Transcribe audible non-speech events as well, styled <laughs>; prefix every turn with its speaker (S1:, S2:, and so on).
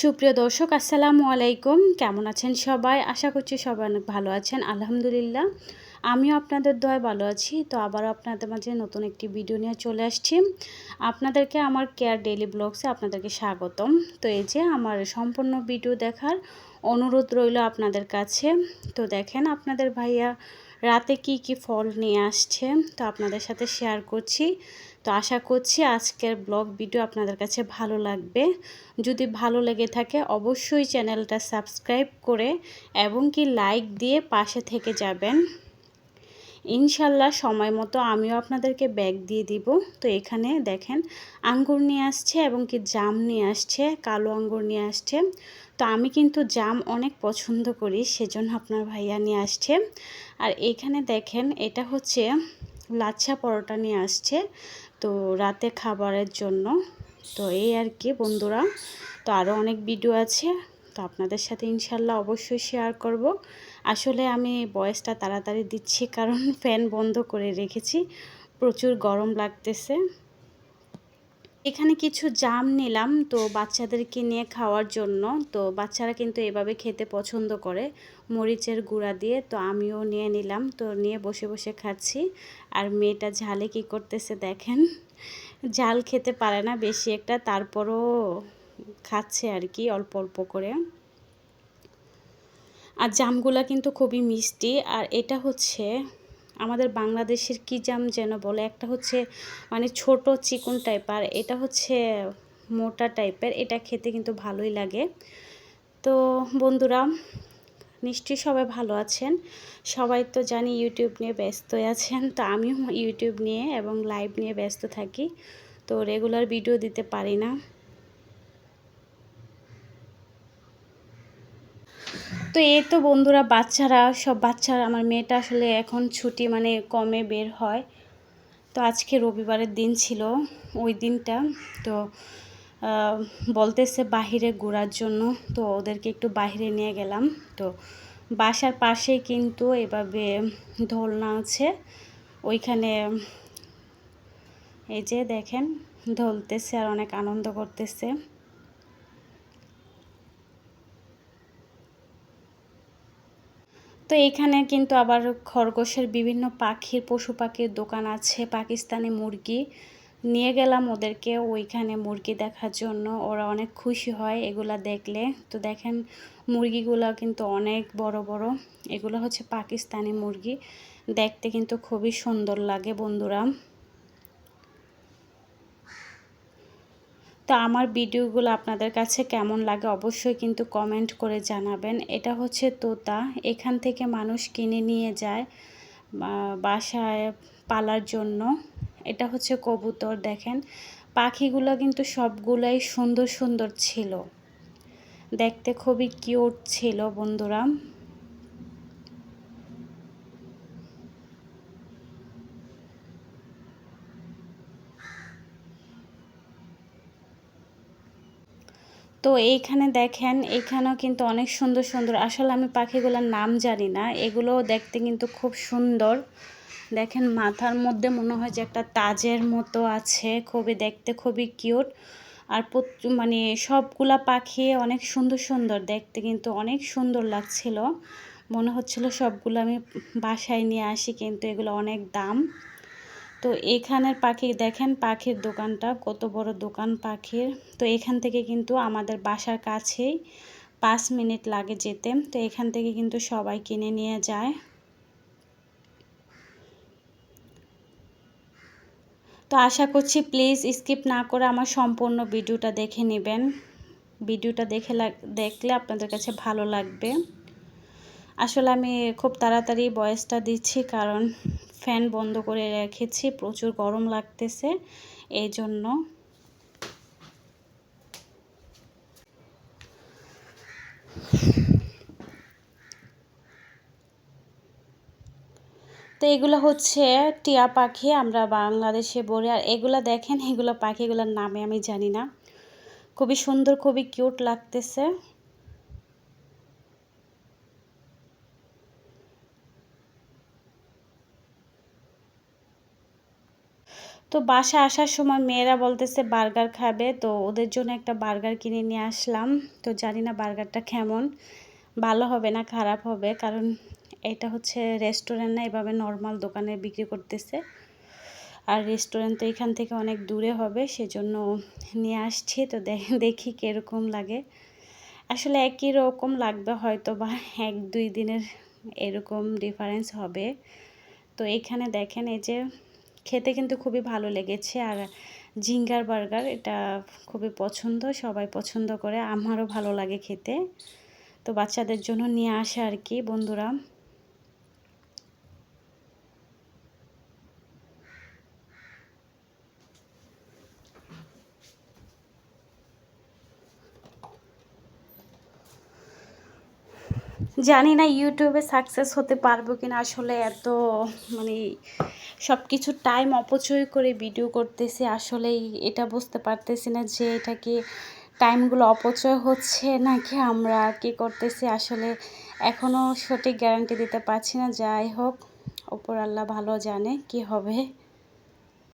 S1: সুপ্রিয় দর্শক, আসসালামু আলাইকুম। কেমন আছেন সবাই? আশা করছি সবাই অনেক ভালো আছেন। আলহামদুলিল্লাহ, আমিও আপনাদের দয় ভালো আছি। তো আবারও আপনাদের মাঝে নতুন একটি ভিডিও নিয়ে চলে আসছি। আপনাদেরকে আমার কেয়ার ডেইলি ব্লগসে আপনাদেরকে স্বাগতম। তো এই যে আমার সম্পূর্ণ ভিডিও দেখার অনুরোধ রইল আপনাদের কাছে। তো দেখেন আপনাদের ভাইয়া রাতে কি কি ফল নিয়ে আসছে তো আপনাদের সাথে শেয়ার করছি। তো আশা করছি আজকের ব্লগ ভিডিও আপনাদের কাছে ভালো লাগবে। যদি ভালো লেগে থাকে অবশ্যই চ্যানেলটা সাবস্ক্রাইব করে এবং কি লাইক দিয়ে পাশে থেকে যাবেন। ইনশাল্লাহ সময় মতো আমিও আপনাদেরকে ব্যাগ দিয়ে দিব। তো এখানে দেখেন আঙ্গুর নিয়ে আসছে এবং কি জাম নিয়ে আসছে, কালো আঙ্গুর নিয়ে আসছে। তো আমি কিন্তু জাম অনেক পছন্দ করি, সেজন্য আপনার ভাইয়া নিয়ে আসছে। আর এখানে দেখেন এটা হচ্ছে লাচ্ছা পরোটা নিয়ে আসছে, তো রাতে খাবারের জন্য। তো এই আর কি বন্ধুরা, তো আরও অনেক ভিডিও আছে। তো আপনাদের সাথে ইনশাল্লাহ অবশ্যই শেয়ার করব। আসলে আমি বয়সটা তাড়াতাড়ি দিচ্ছি, কারণ <laughs> ফ্যান বন্ধ করে রেখেছি। প্রচুর গরম লাগতেছে। এখানে কিছু জাম নিলাম, তো বাচ্চাদেরকে নিয়ে খাওয়ার জন্য। তো বাচ্চারা কিন্তু এভাবে খেতে পছন্দ করে, মরিচের গুঁড়া দিয়ে। তো আমিও নিয়ে নিলাম, তো নিয়ে বসে বসে খাচ্ছি। আর মেয়েটা ঝালে কি করতেছে দেখেন। <laughs> ঝাল খেতে পারে না বেশি একটা, তারপরও খাচ্ছে আর কি, অল্প অল্প করে। আর জামগুলা কিন্তু খুবই মিষ্টি। আর এটা হচ্ছে আমাদের বাংলাদেশের কী জাম যেন বলে, একটা হচ্ছে মানে ছোট চিকন টাইপ আর এটা হচ্ছে মোটা টাইপের এটা খেতে কিন্তু ভালোই লাগে। তো বন্ধুরা, নিশ্চয়ই সবাই ভালো আছেন। সবাই তো জানি ইউটিউব নিয়ে ব্যস্ত আছেন। তো আমিও ইউটিউব নিয়ে এবং লাইভ নিয়ে ব্যস্ত থাকি। তো রেগুলার ভিডিও দিতে পারি না। তো এই তো বন্ধুরা, বাচ্চারা, সব বাচ্চারা, আমার মেয়েটা আসলে এখন ছুটি মানে কমে বের হয়। তো আজকে রবিবারের দিন ছিল ওই দিনটা। তো বলতেছে বাহিরে ঘোরার জন্য, তো ওদেরকে একটু বাহিরে নিয়ে গেলাম। তো বাসার পাশে কিন্তু এভাবে দোলনা আছে। ওইখানে এই যে দেখেন ধলতেছে আর অনেক আনন্দ করতেছে। তো এইখানে কিন্তু আবার খরগোশের বিভিন্ন পাখির, পশু পাখির দোকান আছে, পাকিস্তানি মুরগি। নিয়ে গেলাম ওদেরকে ওইখানে মুরগি দেখার জন্য। ওরা অনেক খুশি হয় এগুলা দেখলে। তো দেখেন মুরগিগুলো কিন্তু অনেক বড় বড়। এগুলো হচ্ছে পাকিস্তানি মুরগি। দেখতে কিন্তু খুবই সুন্দর লাগে বন্ধুরা। তো আমার ভিডিওগুলো আপনাদের কাছে কেমন লাগে অবশ্যই কিন্তু কমেন্ট করে জানাবেন। এটা হচ্ছে তোতা। এখান থেকে মানুষ কিনে নিয়ে যায় বাসায় পালার জন্য। এটা হচ্ছে কবুতর, দেখেন। পাখিগুলো কিন্তু সবগুলাই সুন্দর সুন্দর ছিল। দেখতে খুবই কিউট ছিল বন্ধুরা। তো এইখানে দেখেন এখানেও কিন্তু অনেক সুন্দর সুন্দর, আসলে আমি পাখিগুলোর নাম জানি না, এগুলোও দেখতে কিন্তু খুব সুন্দর। দেখেন মাথার মধ্যে মনে হয় যে একটা তাজের মতো আছে, খুবই দেখতে খুবই কিউট। আর মানে সবগুলা পাখি অনেক সুন্দর সুন্দর, দেখতে কিন্তু অনেক সুন্দর লাগছিল। মনে হচ্ছিল সবগুলো আমি বাসায় নিয়ে আসি, কিন্তু এগুলো অনেক দাম। তো এখানের পাখি, দেখেন পাখির দোকানটা, কত বড় দোকান পাখির। তো এখান থেকে কিন্তু আমাদের বাসার কাছেই পাঁচ মিনিট লাগে যেতে। তো এখান থেকে কিন্তু সবাই কিনে নিয়ে যায়। তো আশা করছি প্লিজ স্কিপ না করে আমার সম্পূর্ণ ভিডিওটা দেখে নেবেন। ভিডিওটা দেখে দেখলে আপনাদের কাছে ভালো লাগবে। আসলে আমি খুব তাড়াতাড়ি বয়সটা দিচ্ছি কারণ ফ্যান বন্ধ করে রেখেছি, প্রচুর গরম লাগতেছে, এই জন্য। তো এগুলো হচ্ছে টিয়া পাখি, আমরা বাংলাদেশে বলি, আর এগুলো দেখেন, এগুলো পাখিগুলোর নামে আমি জানি না। খুবই সুন্দর, খুবই কিউট লাগতেছে। তো বাসা আসার সময় মেয়েরা বলতেছে বার্গার খাবে, তো ওদের জন্য একটা বার্গার কিনে নিয়ে আসলাম। তো জানি না বার্গারটা কেমন, ভালো হবে না খারাপ হবে, কারণ এটা হচ্ছে রেস্টুরেন্ট না, এভাবে নর্মাল দোকানে বিক্রি করতেছে। আর রেস্টুরেন্ট তো এখান থেকে অনেক দূরে হবে, সেজন্য নিয়ে আসছি, তো দেখি কীরকম লাগে। আসলে একই রকম লাগবে হয়তো বা এক দুই দিনের এরকম ডিফারেন্স হবে। তো এখানে দেখেন এই যে খেতে কিন্তু খুবই ভালো লেগেছে। আর জিঙ্গার বার্গার এটা খুবই পছন্দ, সবাই পছন্দ করে, আমারও ভালো লাগে খেতে। তো বাচ্চাদের জন্য নিয়ে আসে আর কি, বন্ধুরা। জানি না ইউটিউবে সাকসেস হতে পারব কিনা, আসলে এত মানে সব কিছু টাইম অপচয় করে ভিডিও করতেছি, আসলেই এটা বুঝতে পারতেছি না যে এটা কি টাইমগুলো অপচয় হচ্ছে নাকি আমরা কি করতেছি, আসলে এখনও সঠিক গ্যারান্টি দিতে পারছি না। যাই হোক ওপর আল্লাহ ভালো জানে কি হবে।